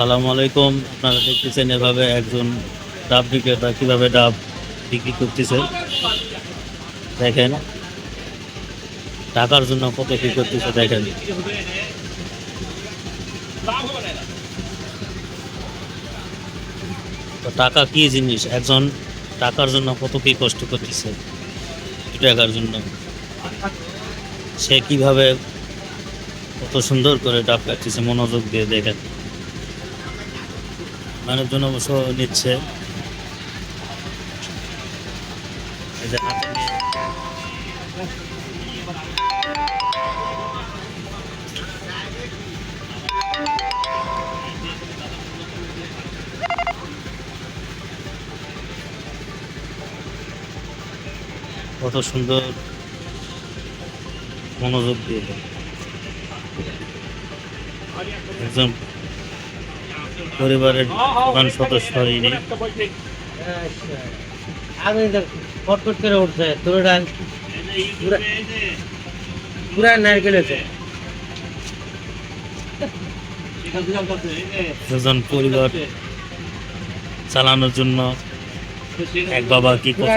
সালাম আলাইকুম। আপনারা দেখতেছেন এভাবে একজন ডাব বিক্রেতা কীভাবে ডাব বিক্রি করতেছে। দেখেন টাকার জন্য কত কি করতেছে দেখেন। তো টাকা কি জিনিস? একজন টাকার জন্য কত কি কষ্ট করতেছে? টাকার জন্য। সে কীভাবে কত সুন্দর করে ডাব কাটতেছে, মনোযোগ দিয়ে দেখেন। মানুষজন অবশ্য নিচ্ছে। কত সুন্দর মনোযোগ দিয়ে। একজন পরিবারের প্রধান সদস্য হয়নি ফটফট করে উঠছে তোর পুরা পুরা নারকেল পরিবার চালানোর জন্য এক বাবা কি পুরা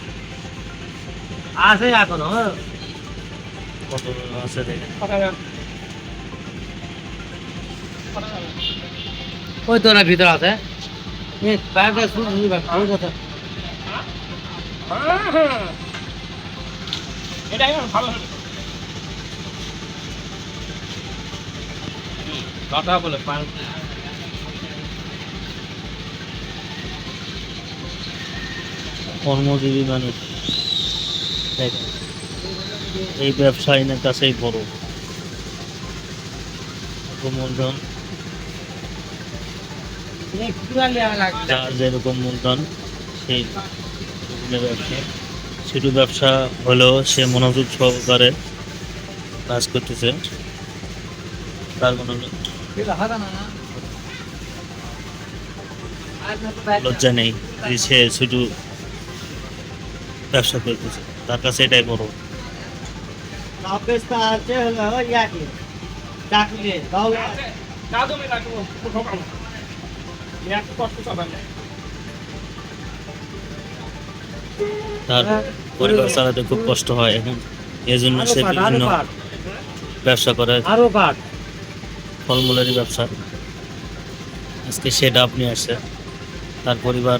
আছে এখনও কত আছে দেখেন ওই তো না ভিতর আছে। ব্যাগটা শুনে নিবা আমি কথা। কথা বলে পান কর্মজীবী মানুষ। দেখেন এই ব্যবসায়ীদের কাছেই বড়। মূলধন। যার যেরকম মূলধন, সেই ব্যবসা। শুধু ব্যবসা হলেও সে মনোযোগ সহকারে কাজ করতেছে। তার কোনো লজ্জা নেই সে শুধু ব্যবসা করতেছে। তার কাছে এটাই বড় তার পরিবার চালাতে খুব কষ্ট হয় এখন। এই জন্য আরও সে বিভিন্ন ব্যবসা করে। আরও পাট ফলমূলেরই ব্যবসা। আজকে সে ডাব নিয়ে আসছে তার পরিবার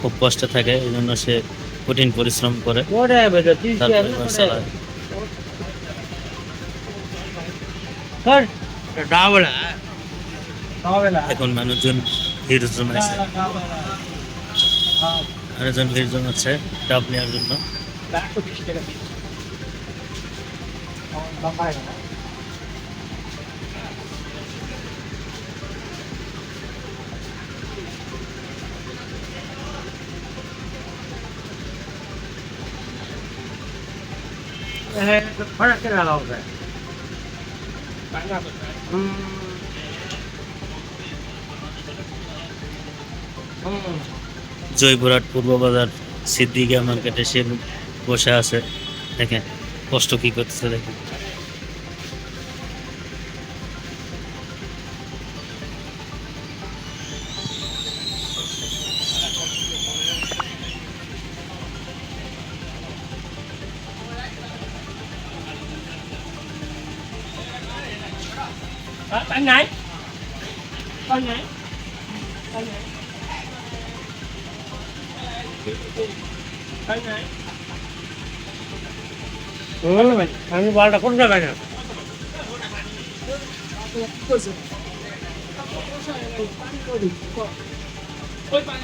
খুব কষ্টে থাকে এই জন্য সে কঠিন পরিশ্রম করে এখন মানুষজন ভিড় জমাইছে। মানুষজন ভিড় জমাচ্ছে ডাব নেওয়ার জন্য। ફરક জয়পুরহাট পূর্ব বাজার সিদ্দিকা মার্কেটে সে বসে আছে। দেখেন কষ্ট কি করতেছে দেখেন। Bạn này Con này Con này Con này আমি বলটা কোন জায়গায় না Ôi, bạn